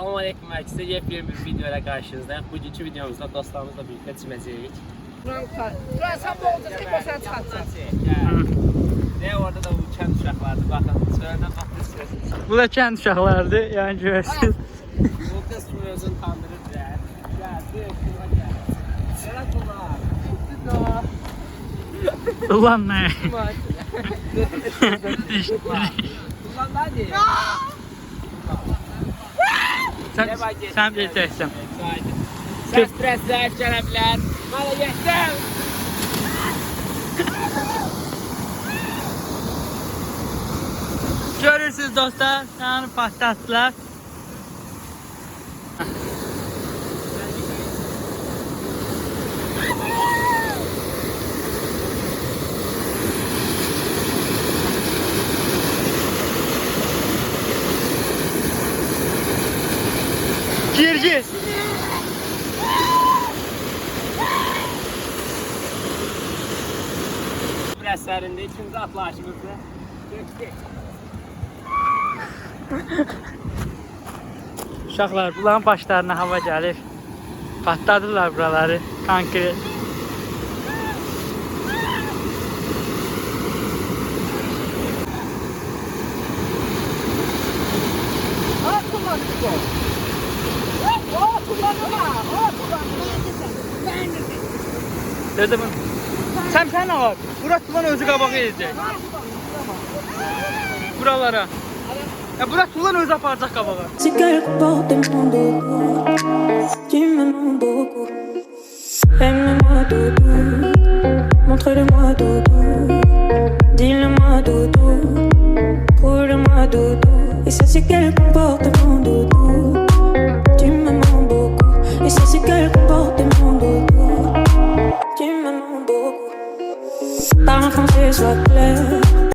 Salam aleyküm herkese yepyeni bir videoyla karşınızdayım. Bugünkü videomuzda dostlarımızla birlikte. Franka sen bu olacak tek başına çıkartacağız. Ne orada da uçan uşaqlardı. Bakın, sonradan baxırsınız. Bu da kənd uşaqlarıdır, yəni görürsünüz. Bu kız kimi özünü tandırır ya. Gel, bir şuna gel. Gel kullar. Ulan nə? Kullan hadi. Sən, sən biləcəksən. Səs biraz zəif gələ bilər. Hələ yetdim. Görürsünüz dostlar, səni patlatdılar. Gir gir. Biraz sərində ikinci atlayışımızda. Getdik. Uşaqlar, bunların başlarına hava gəlir. Patladılar buraları, konkret. Aa tuman özü qabağa edəcək. Buralara. Ya bura tuman özü aparacaq qabağa. Si quelque part de mon dos, tu me mens beaucoup. Aime-moi dodo, montre-le-moi dodo. Dis-le-moi dodo, prouve-le-moi dodo. Et ça c'est quel comportement Par un français soit clair